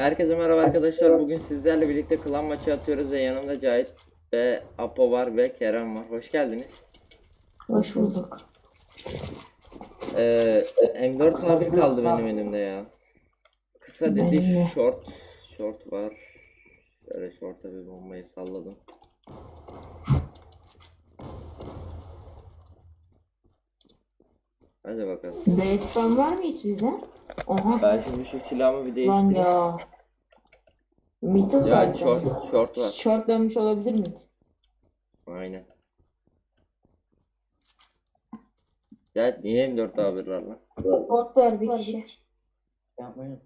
Herkese merhaba arkadaşlar. Bugün sizlerle birlikte klan maçı atıyoruz ve yanımda Cahit ve Apo var ve Kerem var. Hoş geldiniz. Hoş bulduk. Ee, M4 tabir kaldı benim elimde ya. Kısa dedi short. Short var. Şöyle short'a bir bombayı salladım. Hadi bakalım. Falan var mı hiç bize? Oha. Ben şimdi şu silahımı bir Lan değiştireyim. ya. Cahit zaten. short, short var. Short dönmüş olabilir mi? Aynen. Cahit niye M4 tabir var lan? Short var bir kişi. Yapmayın.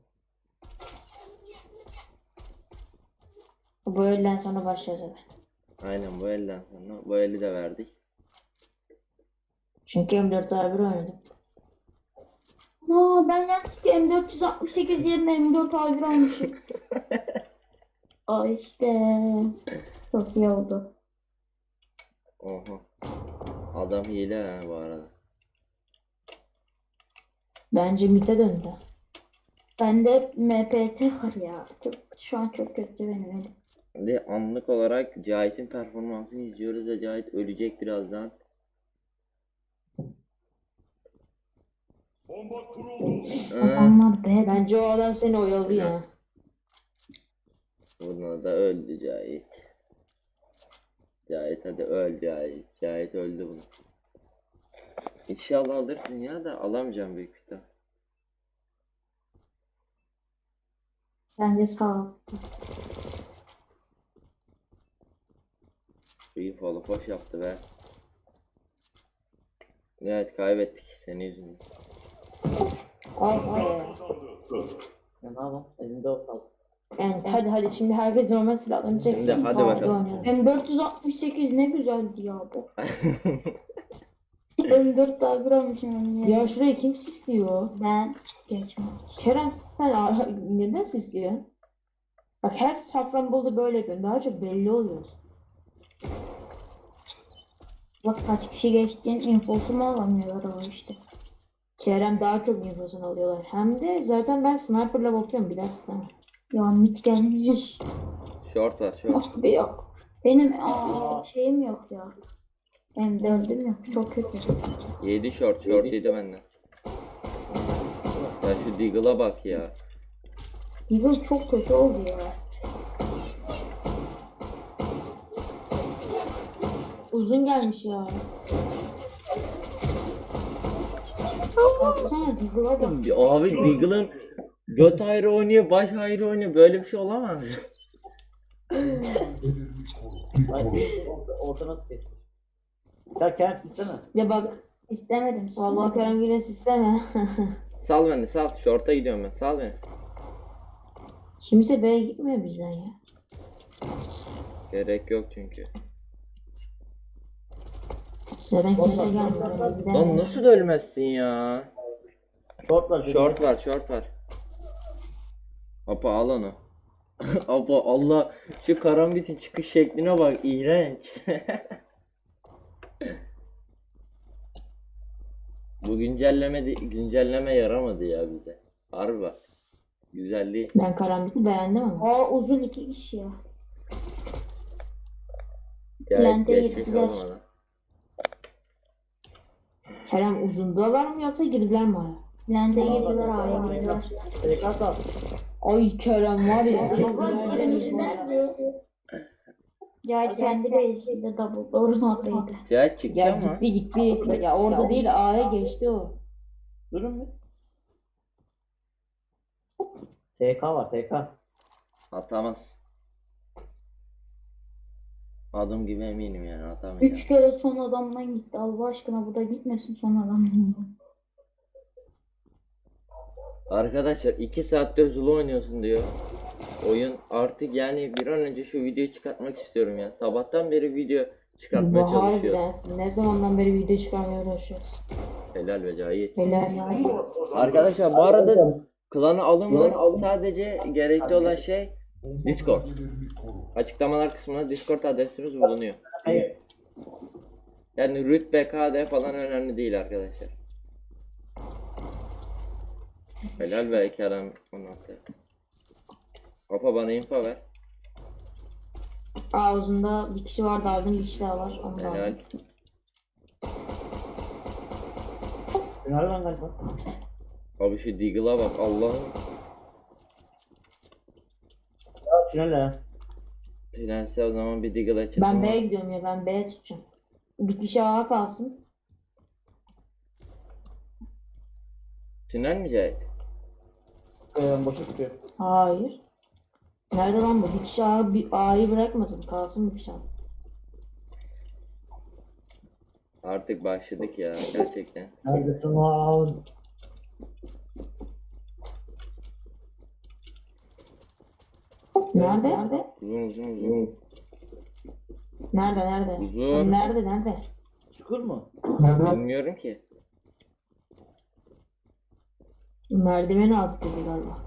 Bu öğleden sonra başlayacağız zaten. Aynen bu elden sonra bu eli de verdik. Çünkü M4 A1 oynadım. Aa, ben yanlışlıkla M468 yerine M4 A1 almışım. Aa işte. Çok iyi oldu. Oha. Adam hile ha bu arada. Bence MIT'e döndü. Bende hep MPT var ya. Çok, şu an çok kötü benim elim. Şimdi anlık olarak Cahit'in performansını izliyoruz ve Cahit ölecek birazdan. Bomba kuruldu. Ee, Adamlar B. Bence o adam seni oyalıyor. Buna da öldü Cahit. Cahit hadi öl Cahit. Cahit öldü bunu. İnşallah alırsın ya da alamayacağım büyük ihtimal. Bence sağ ol. İyi follow koş yaptı be. Evet kaybettik senin yüzünden. Ay ay. Ya ne yapalım? Elimde o kaldı. Yani hadi hadi şimdi herkes normal silahlarını çeksin. Şimdi hadi A1 bakalım. oynayalım. M468 ne güzeldi ya bu. M4 A1 almışım onu ya. Ya şuraya kim sisliyor? Ben geçmem. Kerem sen neden sisliyorsun? Bak her Safranbolu'da böyle yapıyorsun. Daha çok belli oluyor. Bak kaç kişi geçtiğin infosunu alamıyorlar ama işte. Kerem daha çok infosunu alıyorlar. Hem de zaten ben sniper'la bakıyorum biraz istemem. Ya mit gelmiş. Short var short. Ah be yok. Benim aa, şeyim yok ya. M4'üm yok. Çok kötü. Yedi short short yedi benden. Ya şu Deagle'a bak ya. Eagle çok kötü oldu ya. Uzun gelmiş ya. Baksana Eagle'a bak. Abi Deagle'ın göt ayrı oynuyor, baş ayrı oynuyor. Böyle bir şey olamaz. Ay, orta, orta nasıl kesmiş? Ya Kerem sisteme. Ya bak İstemedim. vallahi Kerem yine sisteme. Sal beni sal. Short'a gidiyorum ben. Sal beni. Kimse B'ye gitmiyor bizden ya. Gerek yok çünkü. Neden kimse gelmiyor? Lan Gidemiyor. nasıl ölmezsin ya? Short var. Short var, short var. Apa al onu. Apa Allah şu karambitin çıkış şekline bak iğrenç. Bu güncelleme de- güncelleme yaramadı ya bize. Harbi bak. Güzelliği. Ben karambiti beğendim ama. Aa uzun iki kişi ya. Gayet Lente geçmiş olmadan. Kerem uzundalar mı yoksa girdiler mi aya? Lende girdiler A'ya girdiler. Sal. Ay Kerem var ya. Baba girmişler diyor. Ya kendi base'inde double doğru. Cahit Ya çıkacak mı? gitti gitti. Ya orada değil A'ya geçti o. Durun bir. TK var TK. Atamaz. Adım gibi eminim yani atamayacak. Üç kere son adamdan gitti. Allah aşkına bu da gitmesin son adamdan. Arkadaşlar 2 saattir Zulu oynuyorsun diyor. Oyun artık yani bir an önce şu videoyu çıkartmak istiyorum ya. Sabahtan beri video çıkartmaya Bu çalışıyor. harbiden. Ne zamandan beri video çıkarmaya uğraşıyoruz. Helal ve Cahit. Helal ya. Arkadaşlar bu arada klana alınma sadece gerekli olan şey Discord. Açıklamalar kısmında Discord adresimiz bulunuyor. Hayır. Yani rütbe, KD falan önemli değil arkadaşlar. Helal be Kerem 16. Papa bana info ver. Ağzında bir kişi var aldım bir kişi daha var. Onu da Helal. aldım. Tünel lan galiba. Abi şu Deagle'a bak Allah'ım. Ya tünel ya. Tünelse o zaman bir Deagle açalım. Ben B'ye gidiyorum ya ben B'ye tutacağım. Bir kişi A'ya kalsın. Tünel mi Cahit? Ee, boşa çıkıyor. Hayır. Nerede lan bu? Bir kişi A, bir A'yı bırakmasın. Kalsın bir kişi A. Artık başladık ya gerçekten. Neredesin lan? Nerede? Nerede? Uzun uzun uzun. Nerede? Nerede? Uzun. Nerede? Nerede? Çukur mu? Bilmiyorum ki. Merdiven altı dedi galiba.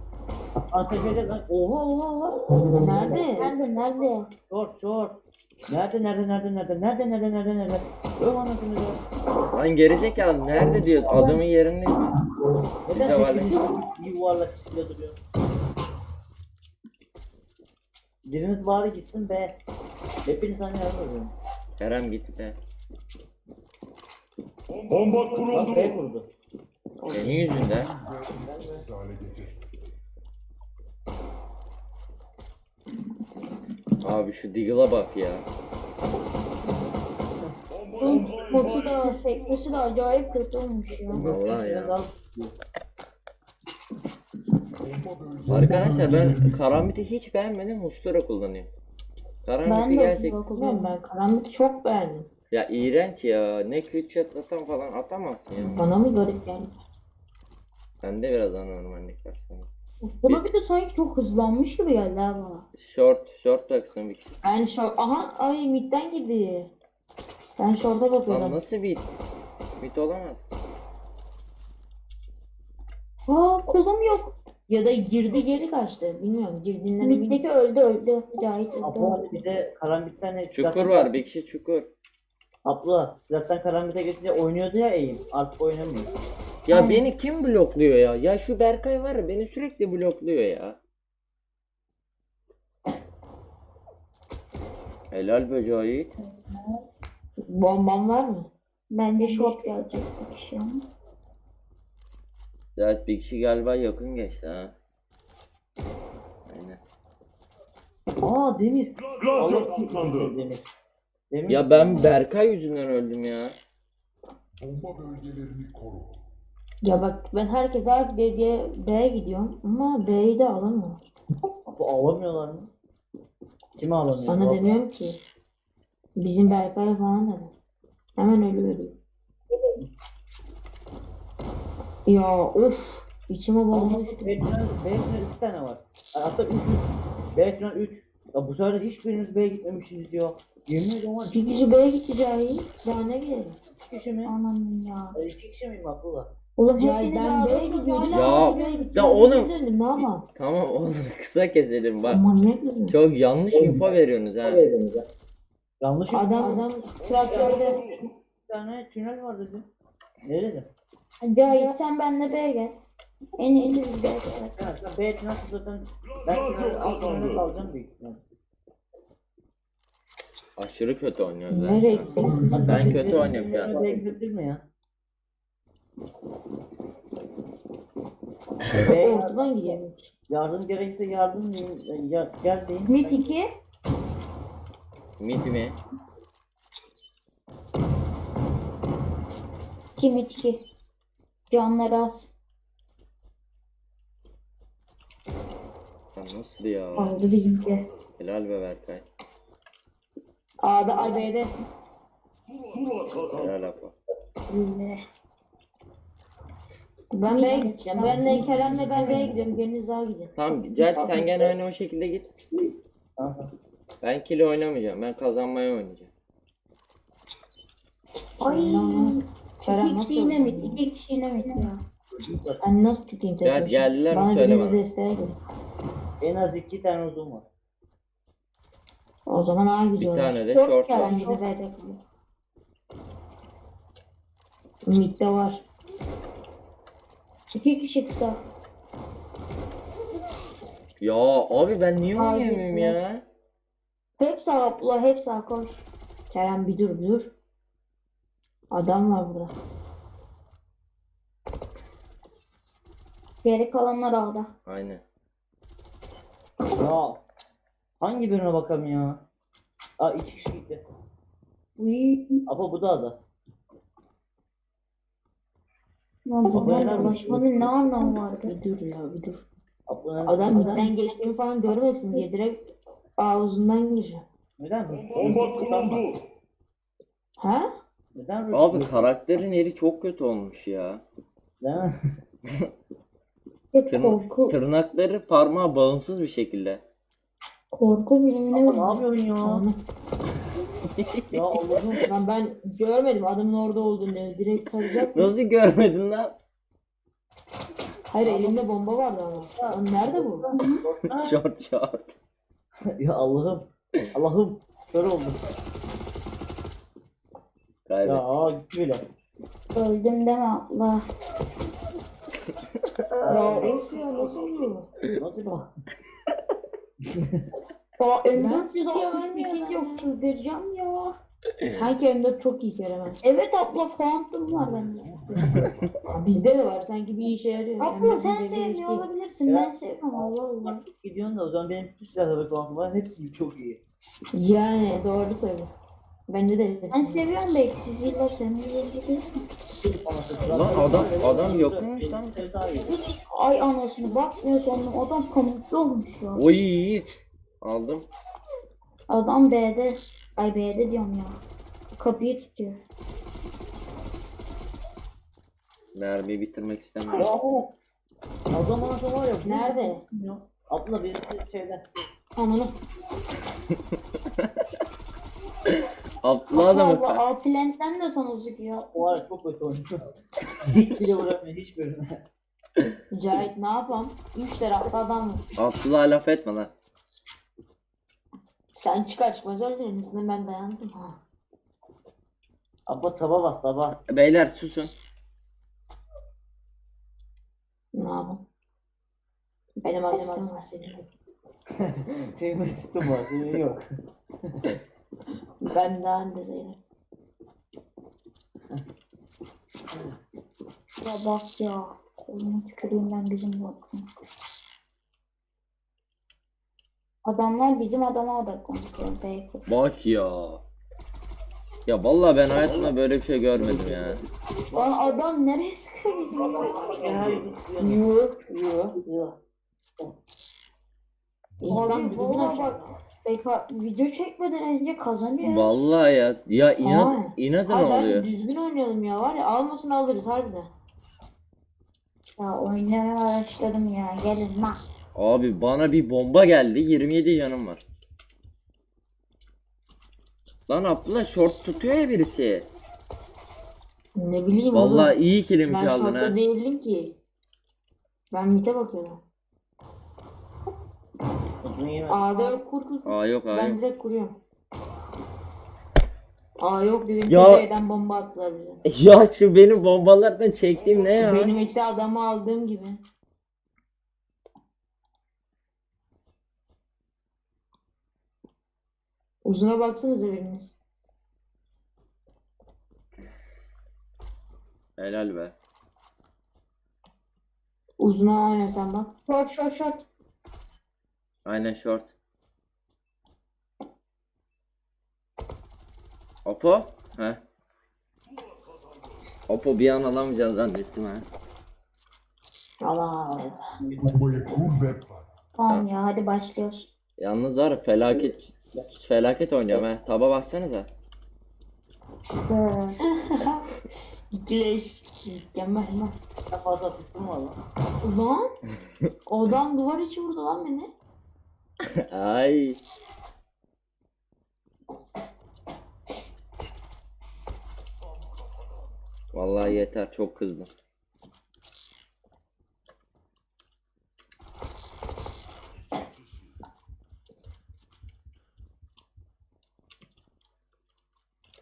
Antep'de lan. Oha oha oha. Nerede? Nerede nerede? Short short. Nerede nerede nerede nerede nerede nerede nerede nerede? Öv anasını da. Lan gerizekalı nerede diyor? Adamın yerini? Neden de var peşinizde bir yuvarlak içinde duruyor? Biriniz bari gitsin be. Hepiniz aynı yerde oluyor. Kerem gitti de. Bomba Bak kuruldu. B kurdu. Senin yüzünden. Abi şu Deagle'a bak ya. Bunun botu da sekmesi de acayip kötü olmuş ya. Vallahi ya. Arkadaşlar ben Karambit'i hiç beğenmedim. Hustura kullanıyorum. Ben Karambit'i de gerçek. gerçek... Bilmiyorum ben karanlıkı çok beğendim. Ya iğrenç ya. Ne Q chat atan falan atamazsın ya. Bana mı garip geldi? Bende biraz anormallik var sana. Buna bir de sanki çok hızlanmış gibi geldi ha bana. Short, short baksın bir kişi. Ben short... Aha ay midden girdi. Ben short'a Lan bakıyordum. nasıl bit? Bit olamaz. Aa kolum yok. Ya da girdi geri kaçtı. Bilmiyorum girdiğinden eminim. Middeki öldü öldü. Cahit Abla öldü. bir de karambitten ne? Çukur var, bir kişi çukur. Abla silahtan karambite geçince oynuyordu ya eğim. Artık oynamıyor. Ya Aynen. beni kim blokluyor ya? Ya şu Berkay var ya beni sürekli blokluyor ya. Helal be Cahit. Bombam var mı? Bence short gelecek bir kişi. Evet bir kişi galiba yakın geçti ha. Aynen. Aa Demir. Gladio. Demir. Demir. Ya ben Berkay yüzünden öldüm ya. Bomba bölgelerini koru. Ya bak ben herkes A gidiyor diye B'ye gidiyorum ama B'yi de alamıyorum. Bu ağlamıyorlar mı? Kim ağlamıyor? Sana Bu- demiyorum ki. Bizim Berkay falan da. Hemen ölü ölüyor. Ya of. İçime bomba B düştü. tünel, B tünel iki tane var. Hatta üç, üç. B tünel 3. Ya bu sefer hiçbiriniz B'ye gitmemişsiniz diyor. Yemin ediyorum var. İki kişi B'ye gitti Cahil. Daha ne gidelim? İki kişi mi? Aman ya. E, İki kişi miyim Abdullah? Oğlum Cahil hepiniz ben B'ye ağlıyorsunuz gidiyordum. hala Ya, A'ya B'ye gittim, ya B'ye oğlum. döndüm, Ne yapalım? Tamam oğlum kısa keselim bak. Manyak mısın? Çok yanlış info veriyorsunuz ha. Yanlış Adam adam traktörde Bir tane tünel var dedi. Nerede? Cahit sen benimle B'ye gel. En iyisi biz B'ye gel. Sen B tünel zaten ben tünel alt tünelde kalacağım büyük ihtimalle. Aşırı kötü oynuyoruz ha. nereye gitsin? Ben kötü oynuyorum şu an. B'ye gidebilir mi ya? Ortadan B gidiyorum. yardım gerekirse yardım deyin. e, Ya, gel deyin. Mid 2. Mid mi? 2 mid 2. Canları az. Lan nasıl ya? Aldı bizimki. Helal be Berkay. A'da A B'de. Sula kazandı. Helal apa. Bizlere. Ben B'ye gideceğim. Benle Kerem'le ben B'ye gidiyorum. Biriniz daha gidin. Tamam Cahit sen gene aynı o şekilde git. Ben kili oynamayacağım. Ben kazanmaya oynayacağım. Ay. Kerem İki nasıl kişi yine mid. İki kişi yine mid ya. Ben nasıl tutayım tek Ya başına? geldiler mi? Bana Söyle biriniz bana. desteğe gelin. En az iki tane uzun var. O zaman A Bir gidiyorlar. tane de Short short var. Ben B'de. Mid'de var. İki kişi kısa. Ya abi ben niye oynayamıyorum ya? Hep sağ abla hep sağ koş. Kerem bir dur bir dur. Adam var burada. Geri kalanlar ağda. Aynen. Ya hangi birine bakalım ya? Aa iki kişi gitti. Uy. Ama bu da ada. Lan olsun. dolaşmanın ne anlamı vardı? Bir dur ya bir dur. Adam neden- midden geçtiğimi falan görmesin diye direkt ağzından gireceğim. Neden? Bomba kuruldu. Ha? Neden? Abi karakterin yeri çok kötü olmuş ya. Değil mi? Hep Tırn- korku. tırnakları parmağa bağımsız bir şekilde. Korku filmine Abi ne yapıyorsun ya? Ya Allah'ım. Lan ben görmedim adamın orada olduğunu. Direkt tarayacak mı? Nasıl görmedin lan? Hayır elimde bomba vardı ama. Lan nerede bu? Short short. ya Allah'ım. Allah'ım. Kör oldum. Kaybet. Ya aa gitti bile. Öldüm deme abla. Ya of ya nasıl oluyor? Nasıl bak? Aa Ben 468 yok çıldıracağım ya. Sanki M4 çok iyi Kerem. Evet abla kuantum var bende. Bizde de var sanki bir işe yarıyor. Abla M4 sen sevmiyor olabilirsin. Ben sevmem Allah Allah. Çok gidiyorsun da o zaman benim bütün silahları falan var. Hepsi çok iyi. Yani doğru söylüyor. Bence de. Ben seviyorum belki siz yıllar sevmiyorsunuz. Lan adam adam yokmuş lan. Ay anasını bakmıyor sandım. Adam kamufle olmuş ya. Oy. Aldım. Adam B'de. Ay B'de diyorum ya. Kapıyı tutuyor. Mermiyi bitirmek istemiyorum. Ya o adam anası var ya. bu- Nerede? Abla birisi şeyden. Ananı. Abla adamı. Abla A plantten de sana sıkıyor. O var ya çok kötü oynuyor. Hiç bile vuramıyor hiçbirine. Cahit ne yapalım? Üç tarafta adam var. Abdullah laf etme lan. Sen çıkar çıkmaz öldürün. Üstüne ben dayandım. Ha. Abla taba bas taba. Beyler susun. Ne yapalım? Benim asistim var senin. Benim asistim var senin yok. Ben daha önde Zeynep. Ya bak ya. Koluma tüküreyim ben bizim bakım. Adamlar bizim adama odaklanıyor. Baker. Bak ya. Ya vallahi ben hayatımda böyle bir şey görmedim ya. Lan adam nereye sıkıyor bizim ya? Yuh yuh yuh. İnsan açar. bak. Beka video çekmeden önce kazanıyor. Vallahi ya. Ya inat, Ha. inadına Hadi hadi oluyor. düzgün oynayalım ya var ya almasını alırız harbiden. Ya oynamaya başladım ya. Gelin lan. Abi bana bir bomba geldi. 27 canım var. Lan Abdullah short tutuyor ya birisi. Ne bileyim Vallahi oğlum. iyi kilim Ben çaldın şortta ha. değildim ki. Ben mite bakıyorum. Yeme. A'da yok kur kur kur. Aa yok aa Ben yok. direkt kuruyorum. Aa yok dedim Ya- kuzeyden bomba attılar bize. Ya şu benim bombalardan çektiğim ne ya? Benim işte adamı aldığım gibi. Uzuna baksanıza biriniz. Helal be. Uzuna aynen sen bak. Short short short. Aynen short. Opo? He. Opo bir an alamayacağım zannettim ha. Pat. Tamam ya hadi başlıyoruz. Yalnız var ya felaket felaket oynuyorum ha. Taba baksanıza. İkileş. Mükemmel lan. Fazla asistim var lan. Ulan. Adam duvar içi vurdu lan beni. Ay. Vallahi yeter çok kızdım.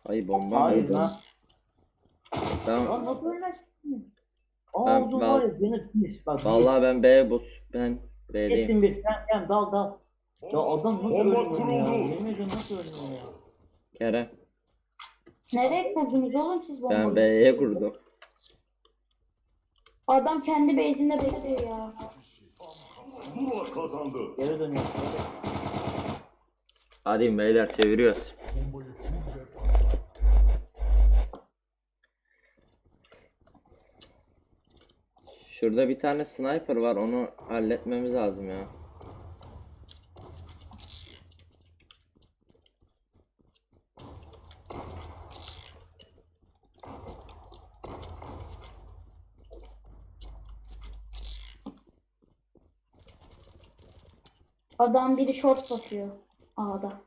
Ay bomba Hayır lan. Tamam. Lan nasıl ölmez? Aa Ben- var ya beni pis. Bak Vallahi ben B bus ben B'deyim. Kesin bir. Kerem Kerem dal dal. Ya adam nasıl Bomba ölmüyor ya? Yemin ediyorum nasıl ölmüyor ya? Kerem. Nereye kurdunuz oğlum siz bombayı? Ben B'ye kurdum. Adam kendi base'inde bekliyor ya. Zula kazandı. Geri dönüyor. Hadi beyler çeviriyoruz. Bombayı. Şurada bir tane sniper var onu halletmemiz lazım ya. Adam biri short bakıyor. A'da.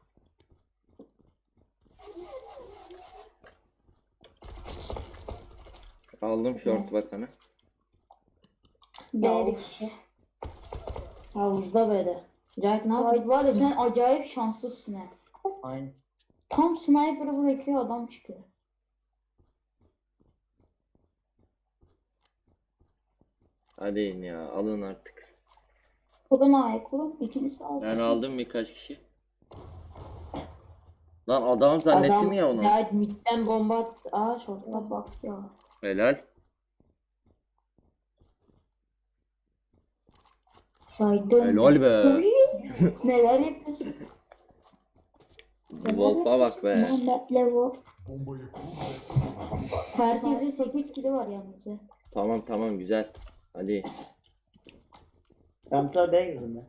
Aldım short bakanı. B'de kişi. Havuzda böyle. Cahit ne yapıyor? Var ya sen acayip şanslısın ha. Aynen. Tam sniper'ı bırakıyor adam çıkıyor. Hadi in ya alın artık. Kurun A'ya kurun. İkiniz aldı. Ben aldım birkaç kişi. Lan adam zannettim ya onu. Cahit midden bomba attı. Aa şortla bak. ya. Helal. Vay dön. Helal be. Neler yapıyorsun? Wolf'a bak be. Muhammed Levo. Bombayı kur. Herkesin 8 kili var yalnız. ya. Tamam tamam güzel. Hadi. Ben sefer B'ye girdim ya.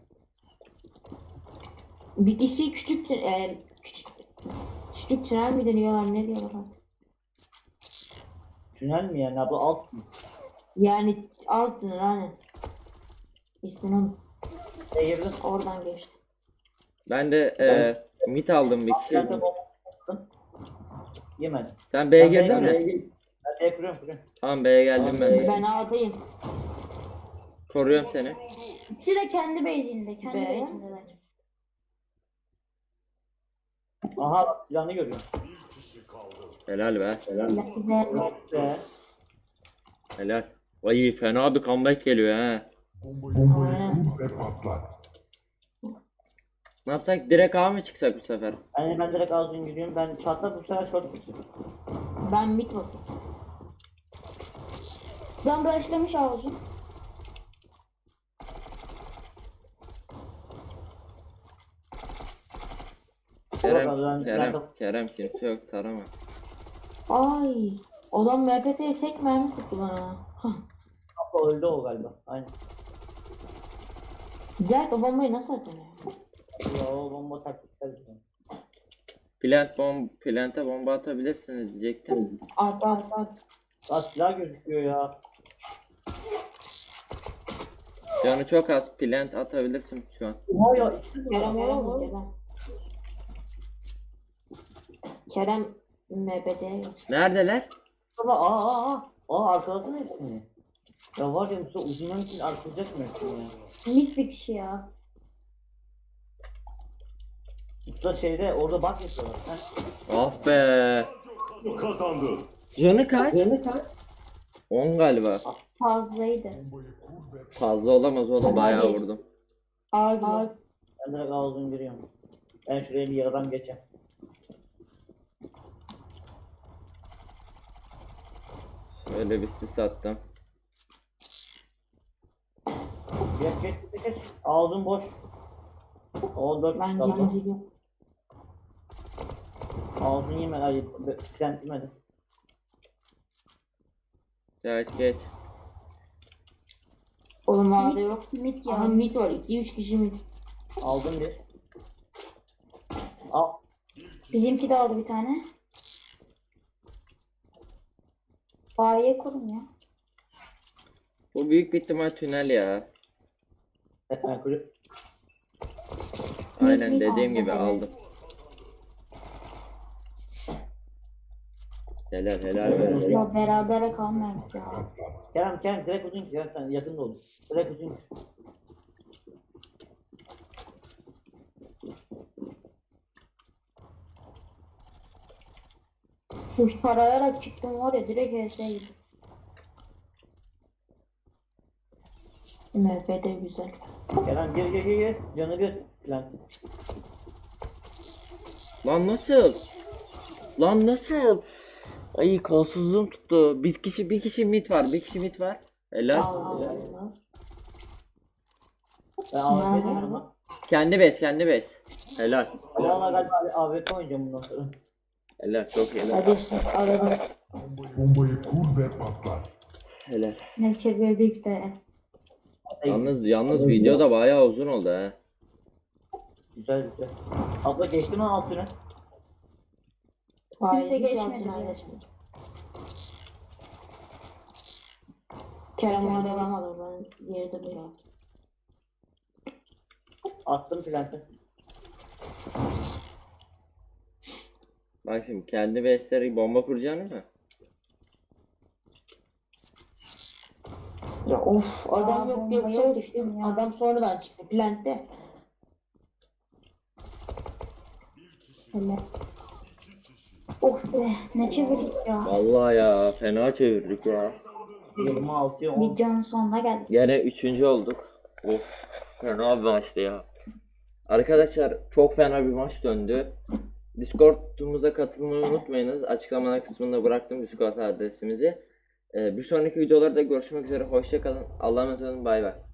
Bir kişi küçük e, küçük küçük tünel mi deniyorlar ne diyorlar? Tünel mi yani abla alt mı? Yani alt tünel aynen. İsmini unut. Oradan geçti. Ben de e, mid aldım bir kişi. Ben de bomba attım. Yemedim. Sen B'ye Ben girdin mi? girdim. Ben B'ye kuruyorum kuruyorum. Tamam B'ye geldim ben. Ben A'dayım. Koruyorum seni. İkisi de kendi base'inde. Kendi Be. base'indeler. Aha silahını görüyorum. Bir kişi kaldı. Helal be. Helal. Be. Helal. Vay fena bir comeback geliyor ha. Bombayı, ve patlat. Ne yapsak direkt A mı çıksak bu sefer? Yani ben direkt ağzını giriyorum. Ben çatlak bu sefer short geçiyorum. Ben mid bakayım. Adam başlamış ağzı. Kerem, ben- Kerem, ben- Kerem kimse yok tarama. Ay. Adam MPT'ye tek mermi sıktı bana. Hah. Abla öldü o galiba. Aynen. Cahit o bombayı nasıl atıyor? Ya o bomba taktiksel bir şey. Plant bomb, plante bomba atabilirsiniz diyecektim. At at at. Aa silah gözüküyor ya. Canı çok az. Plant atabilirsin şu an. Ya içtim ya. Kerem Kerem. Kerem. Kerem geç. Neredeler? Baba aa aa aa. Aa arkalasana hepsini. Ya var ya Musa uzundan için arkalayacak mı hepsini ya? Mit bir kişi ya. Musa şeyde orada bak yapıyorlar. Ha? Ah be. Kazandı. Canı kaç? 10 galiba. Fazlaydı. Fazla olamaz oğlum. Bayağı vurdum. A giriyor. Ben direkt ağzını giriyorum. Ben şuraya bir yaradan geçeceğim. Şöyle bir sis attım. Geç geç geç geç. Ağzın boş. 14 Ben kişi kaldı. geri gidiyorum. Ağzını yeme. Hayır. Plant yemedi. Geç geç. Oğlum A'da yok. Mit Aha ya. mid var. 2-3 kişi mid. Aldım bir. Al. Bizimki de aldı bir tane. A'ya kurun ya. Bu büyük bir ihtimal tünel ya. Aynen dediğim gibi aldım. Helal helal be. Ya berabere kalmayız ya. Kerem Kerem direkt uzun gir. Kerem sen yakında ol. Direkt uzun gir. Kuş parayarak çıktım var ya direkt HS'ydi. MPT güzel. Kerem gir gir gir gir. Canı bir. Plant. Lan nasıl? Lan nasıl? Ay kolsuzluğum tuttu. Bir kişi bir kişi mit var. Bir kişi mit var. Helal. Allah. Ben AWP lan. Kendi bes, kendi bes. Helal. Valla galiba AWP oynayacağım bundan sonra. Helal, çok iyi. Hadi alalım. Bombayı, bombayı kur ve patlat. Helal. Ne çevirdik de. Yalnız yalnız video da bayağı uzun oldu ha. Güzel güzel. Abla geçti mi altını? Hayır, Kimse hiç geçmedi geçmedi. Kerem orada alamadı ben yerde bıraktım. Attım plantı. Bak şimdi kendi besleri bomba kuracaksın mı? Ya of adam Aa, yok bombaya bıçak düştüm ya. Adam sonradan çıktı plantte. Hele. Of be ne çevirdik ya. Vallahi ya fena çevirdik ya. 26'ya 10. Videonun sonuna geldik. Gene üçüncü olduk. Of fena bir maçtı ya. Arkadaşlar çok fena bir maç döndü. Discord'umuza katılmayı unutmayınız. Açıklamalar kısmında bıraktım Discord adresimizi. Ee, bir sonraki videolarda görüşmek üzere. Hoşça kalın. Allah'a emanet olun. Bay bay.